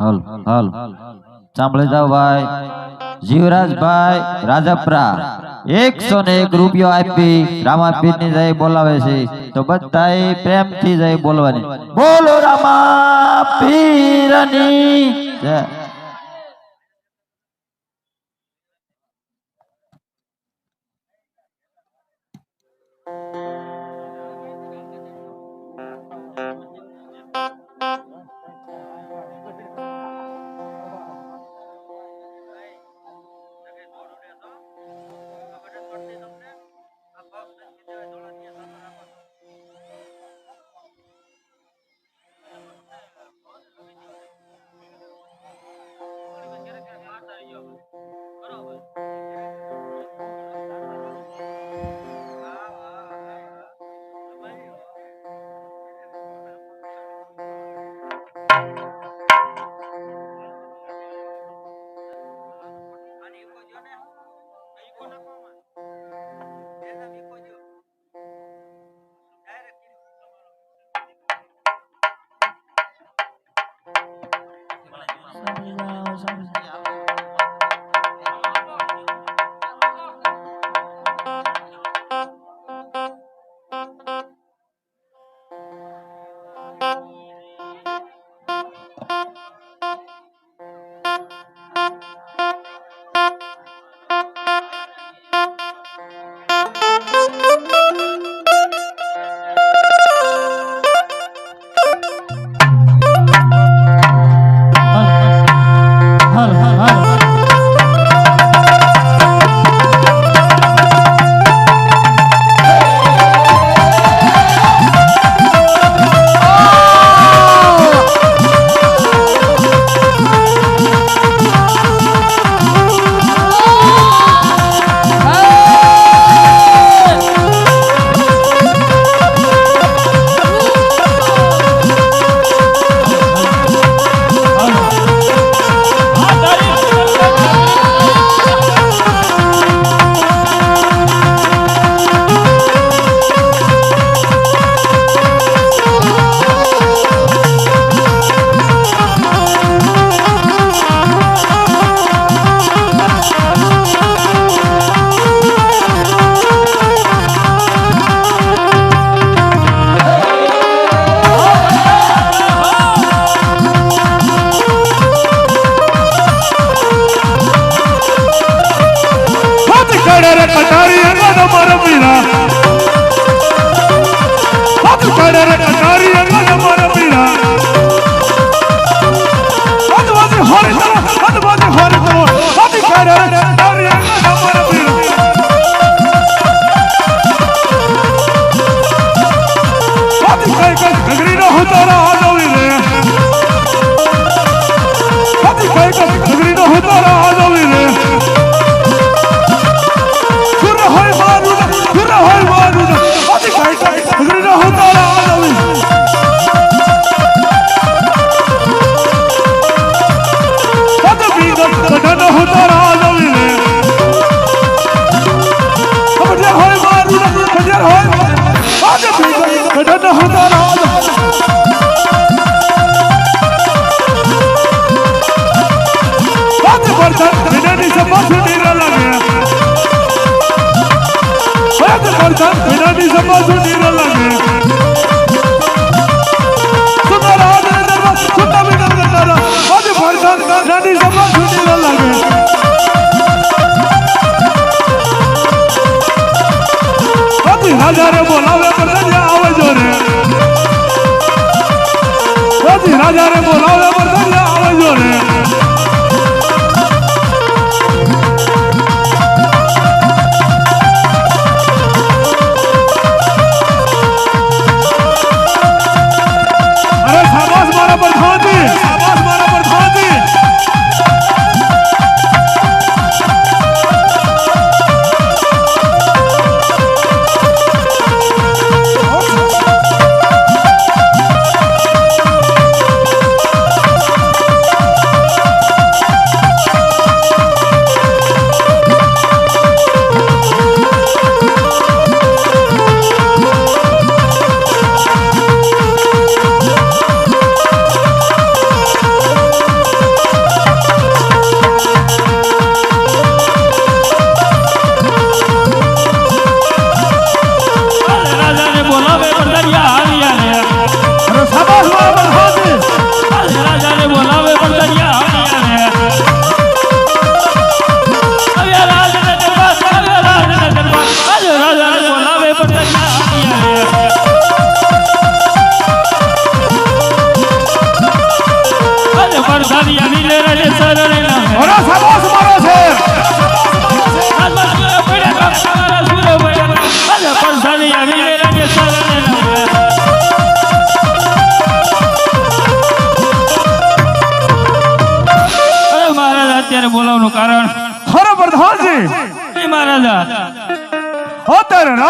હાલ હાલ. સાંભળે જાવ ભાઈ. જીવરાજભાઈ રાજાપરા એકસો ને એક રૂપિયો આપી રામાપીરની જય બોલાવે છે. તો બધા પ્રેમથી જય બોલવાની. બોલો રામા રામાપીરની જય.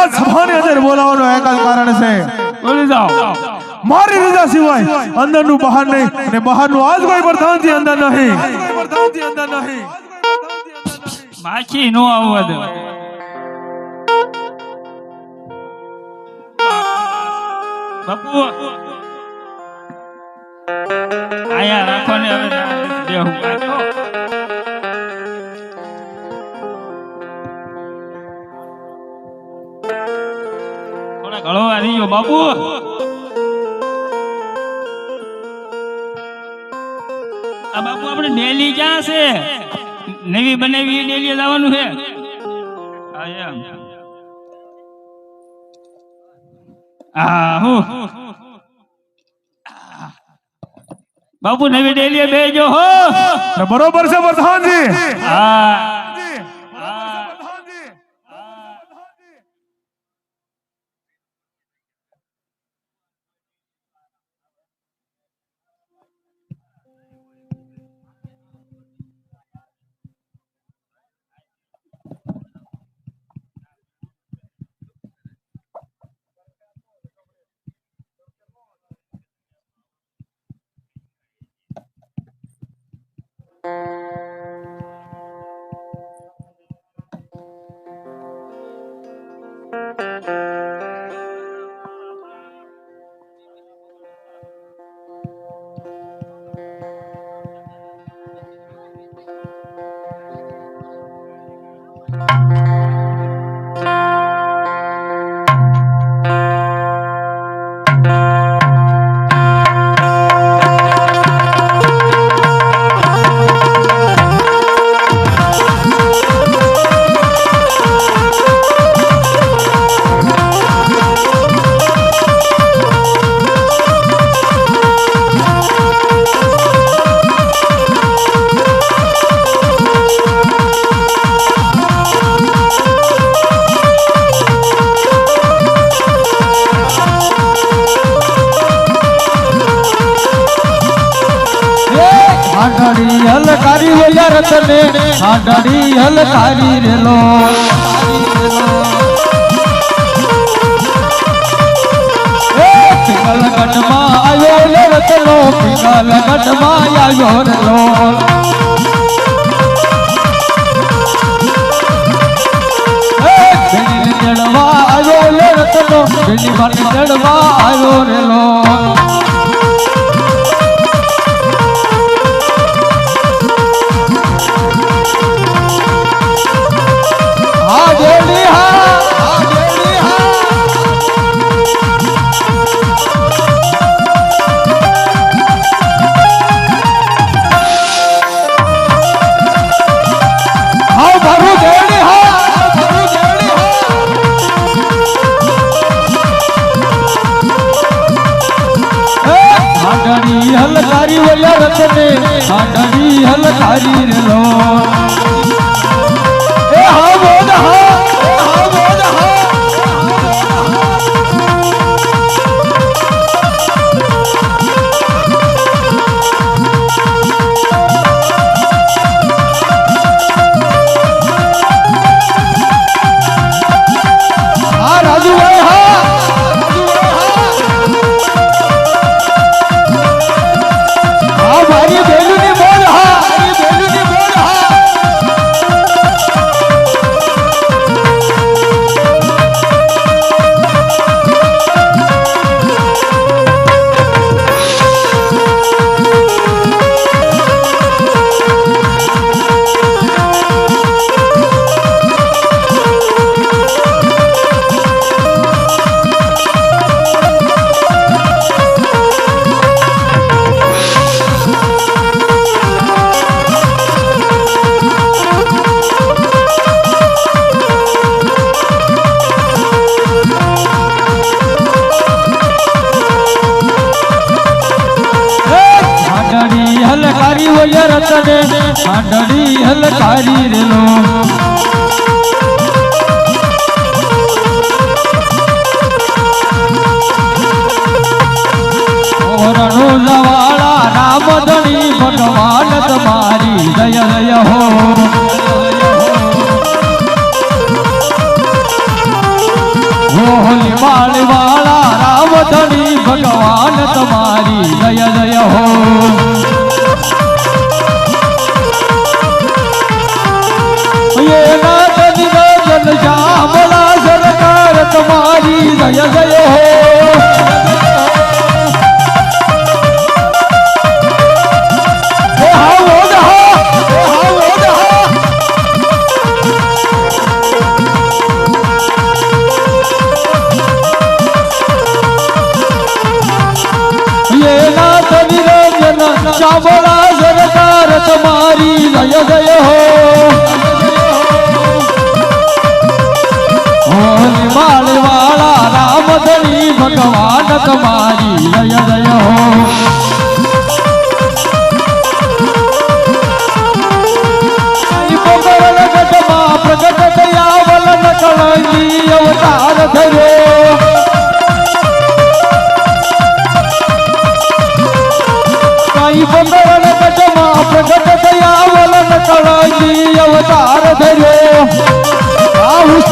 રાજસભાની અંદર બોલાવવાનો એક જ કારણ છે. બોલી જાઓ. મારી રજા સિવાય અંદરનું બહાર નહીં અને બહારનું આજ કોઈ પ્રધાનજી અંદર નહીં. પ્રધાનજી અંદર નહીં માછી નો આવવા દે. બાપુ. આયા રાખો ને હવે. દેવું ઘણો આવી ગયો બાપુ. આ બાપુ આપણે ડેલી ક્યાં છે? નવી બનાવી ડેલી લાવવાનું છે. હા હું બાપુ નવી ડેલી બેજો હો. બરોબર છે પ્રધાનજી હા. લે રતનો પિંગલ યોર લો જડવા આવ્યો લે રતનો આવ્યો રેલો હા હાંડણી હલકારી વયા રતને હાંડણી હલકારી રેલો એ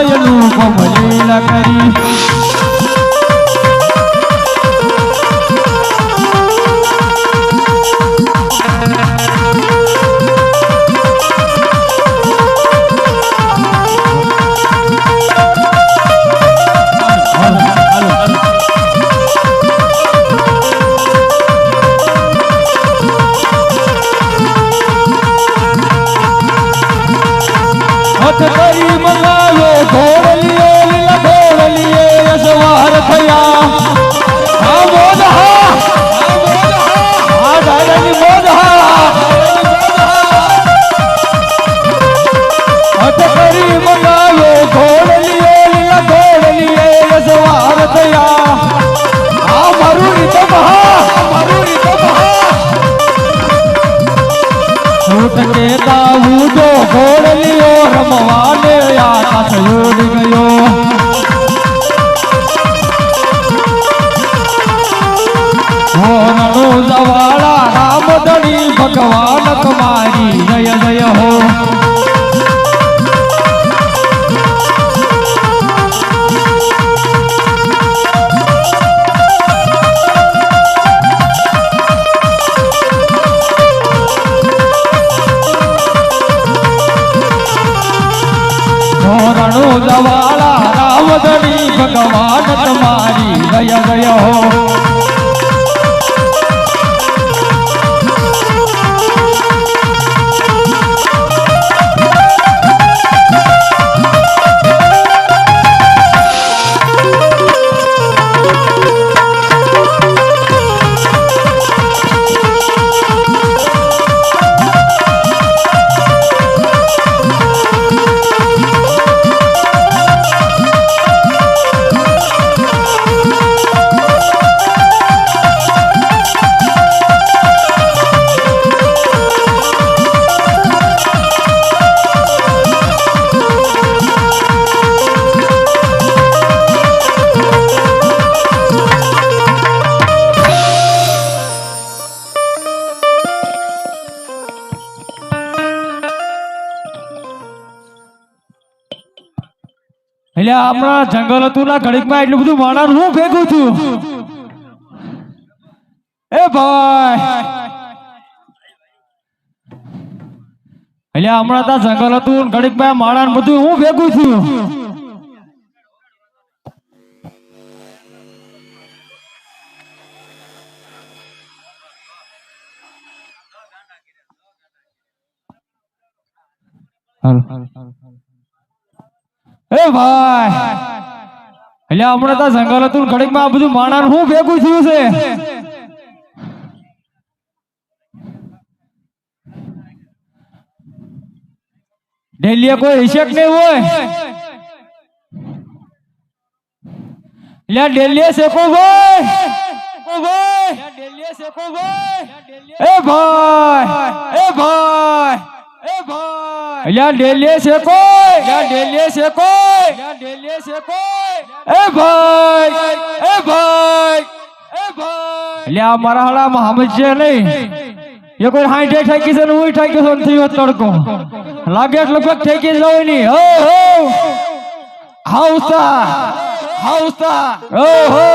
Brian. હું તો ઘોડલીઓ રમવાને આકાશ ઉડી ગયો. હોરણો જવાળા રામધણી ભગવાન કમારી, જય જય, હો. જય જય હો. એટલે હમણાં જંગલ હતું ના ઘડીકમાં એટલું બધું માણસ હું ભેગું છું એ ભાઈ! એટલે હમણાં ત્યાં જંગલ હતું ને ઘડીકમાં માણસ બધું હું ભેગું છું એટલે હમણાં તો જંગલ હતું ઘડીકમાં આ બધું માણા હું ભેગું થયું છે? ડેલીએ કોઈ હિશક નહીં હોય. એટલે ડેલીએ શેખો ભાઈ. એ ભાઈ. એ ભાઈ. એ ભાઈ અલ્યા ડેલીએ શેકો અલ્યા ડેલીએ શેકો અલ્યા ડેલીએ શેકો એ ભાઈ એ ભાઈ એ ભાઈ અલ્યા મારા હાલામાં સમજ છે નહીં એ કોઈ હાઈઠે ઠેકી છે ને હું ઠેકી છે થયો તડકો લાગે એટલે લગભગ ઠેકી જવાય નહીં હો હો હાઉસા હાઉસા ઓ હો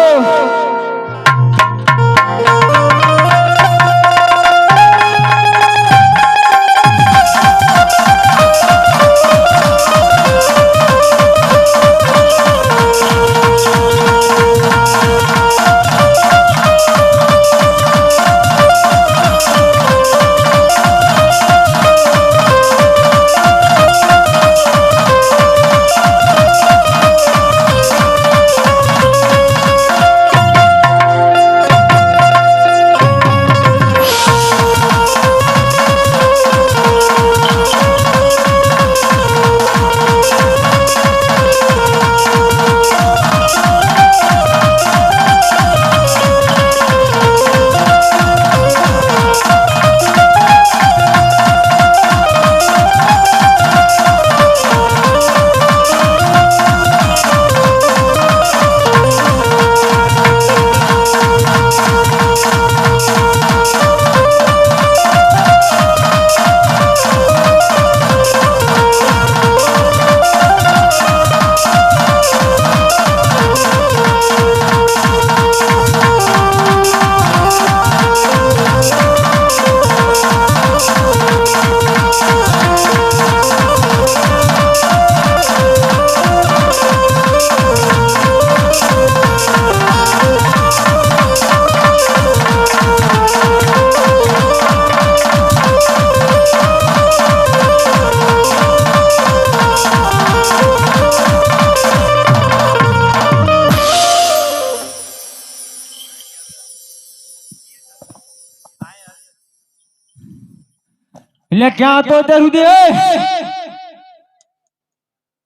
ક્યાં હતો અત્યાર સુધી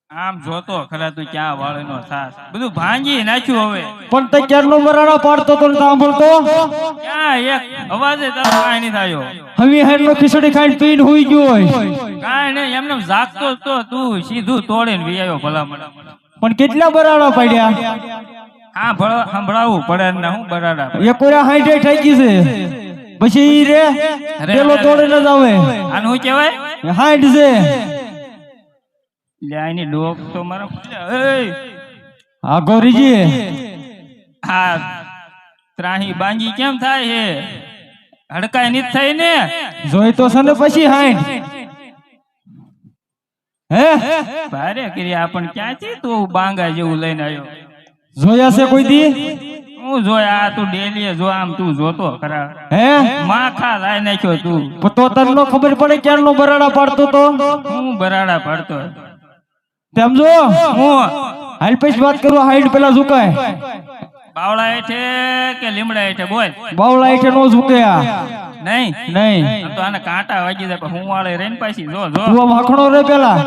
આમ જોતો ખરા તું ક્યાં વાળનો સાસ બધું ભાંગી નાખ્યું હવે. પણ તે ક્યારનો મરાડો પાડતો તો સાંભળતો ક્યાં એક અવાજે તારો કાંઈ નહીં થયો. હવે હેડનો ખીચડી ખાઈને પીને હોઈ ગયો હોય. કાંઈ નહીં એમને જાગતો તો તું સીધું તોડીને વી ભલા ભલામણ. પણ કેટલા બરાડા પડ્યા? હા ભળ- સંભળાવવું પડે ને હું બરાડા. એ કોરા થઈ ગઈ છે. પછી ઈ રે પેલો દોડીને જ આવે. આનું શું કહેવાય? હાઈટ છે. લે આની ડોક તો મારો એય! આ ગોરીજી. હા. ત્રાહી બાંગી કેમ થાય છે હડકાય નહીં થઈ ને? જોઈ તો છે ને પછી હાઈટ. હે? ભારે કરી આપણ ક્યાંથી તું બાંગા જેવું લઈને આવ્યો? જોયા છે કોઈ દી? હું જોય આ તું ડેલી જો આમ તું જોતો ખરા. હે? માખા લાઈ નાખ્યો તું. તો તને ખબર પડે ક્યારનો બરાડા પાડતો તો? હું બરાડા પડતો તેમ હું. હાલ પછી વાત કરવા હાઈટ પેલા ઝુકાય. બાવળા હેઠે કે લીમડા હેઠે બોલ. બાવલા હાઈટે નો ઝુકે આ. નહીં? નહીં. તો આને કાંટા વાગી જાય હું વાળે પાછી જો જો. તું આમ હખણો રે પેલા.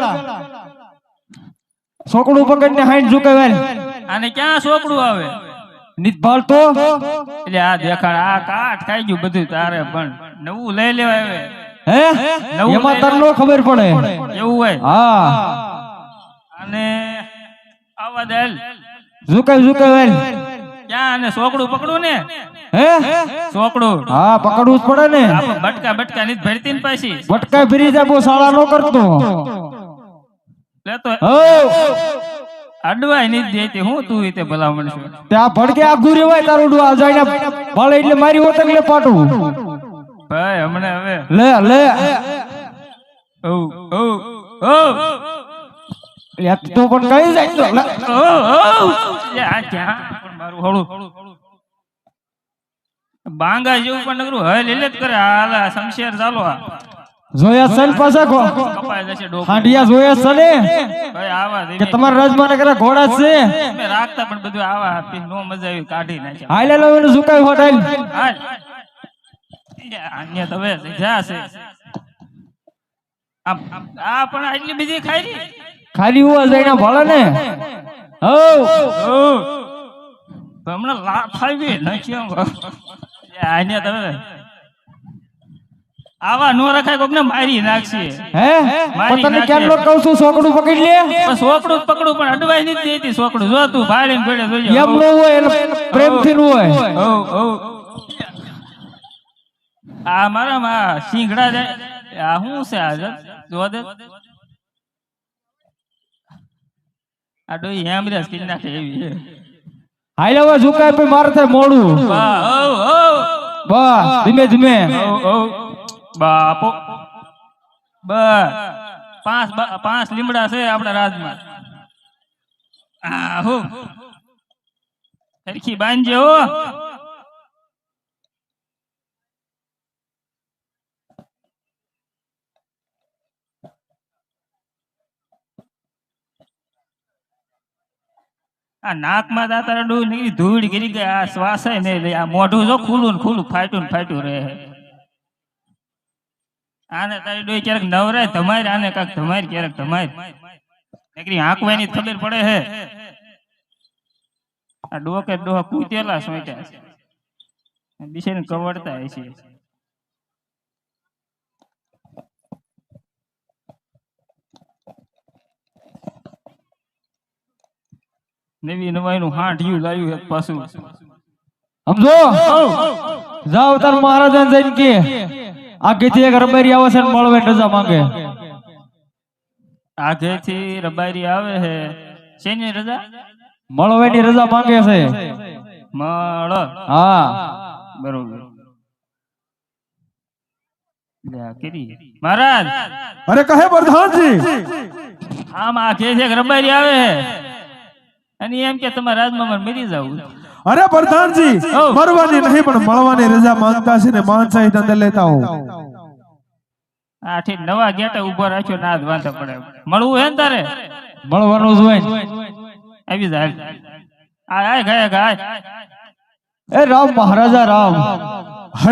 છોકડું પકડીને હાઈટ ઝુકાવેલ આને ક્યાં સોપડું આવે? નીત ભાળતો? એટલે આ દેખાડ આ કાઠ ખાઈ ગયું બધું તારે પણ નવું લઈ લેવાય હવે. હે? નવું એમાં લઈ ખબર પડે. એવું હોય. હા. અને આવા દેલ. ઝુકાય ઝુકાવેલ ક્યાં અને સોકડું પકડું ને? હે? સોકડું. હા પકડવું જ પડે ને. બટકા બટકા ની ભરતી ને પાછી. બટકા ફરી જાય બહુ શાળા નો કરતો. લેતો હો અડવાય નથી દેતી. હું તું રીતે ભલામણ છું ત્યાં ભડકે આઘું રેવાય તારું ડું આ જઈને બળે એટલે મારી હોત એટલે પાટું. ભાઈ હમણાં હવે. લે લે. ઓ ઓ ઓ. તું પણ કઈ જાય? તો ઓ ઓ. આ ક્યાં? પણ મારું હોળું. બાંગા જેવું પણ નકરું હલ એટલે જ કરે હાલ આ શમશેર ચાલો આ. જોયા સન જશે હાંડિયા જોયા સને? કે કરે ઘોડા છે? અમે રાખતા પણ બધું આવા આપી નો મજા આવી કાઢી નાખ્યા હાલે લો એને સુકાય હોટાઈ હાલ. અન્ય તો હવે છે. આમ આમ, આ પણ આટલી બીજી ખાઈ? ખાલી હુવા જઈને ભળે ને. હો હમણાં લાફ આવી નાખ્યો આને તમે આવા નો રખાય કોક ને મારી નાખશે. હે? પણ તને કેટલો કહું છું સોકડું પકડી લે? પણ સોકડું પકડું પણ અડવાઈ નથી દેતી સોકડું. જો તું ભાડીને ભેળે જોજે એમ નો હોય પ્રેમથી નું હોય. આ મારા માં સિંગડા જાય આ શું છે આ જો- જો દે. આ ડોઈ હેમરેજ કરી નાખે એવી છે. હાલે હવે ઝુકાય પછી મારે થાય મોડું બસ ધીમે ધીમે. ઓ ઓ બાપો. બસ. પાંચ પાંચ લીમડા છે આપણા રાજમાં. આહુ. સરખી બાંધજે હો. આ નાકમાં દાતા ડોલ નીકળી ધૂળ ગીરી ગઈ. આ શ્વાસાય નહીં લે આ મોઢું જો ખુલ્લું ખુલ્લું ફાટ્યું ફાટ્યું રહે. આને તારી ડોઈ ક્યારેક નવરાય ધમાર આને કાક ધમાર ક્યારેક ધમાર નકરી આંકવાની ખબર પડે હે. આ ડોકે ડોહા કૂતેલા સોંટ્યા છે. બિચારીને કવડતા છે નવી નવાઈ નું હાંઠિયું લાવ્યું એક પાછું. સમજો? જાઓ તાર મહારાજા જઈને કે. આગેથી એક રબારી આવે છે મળવે રજા માંગે. આગેથી રબારી આવે છે શેની રજા? મળવાની રજા માંગે છે. મળ. હા. બરોબર. મહારાજ! અરે કહે પ્રધાનજી! આમ આ કે છે રબારી આવે અને એમ કે તમારા રાજમાં મરી જવું અરે પ્રધાનજી મરવાની નહીં પણ મળવાની રજા માંગતા છે ને માન અંદર લેતા હો આ ઠીક નવા ગેટે ઊભો રાખ્યો ના જ વાંધો પડે. મળવું હે ને તારે? મળવાનું જ હોય આવી જાય. આય આય ગયા ગાય. એ રામ મહારાજા રામ.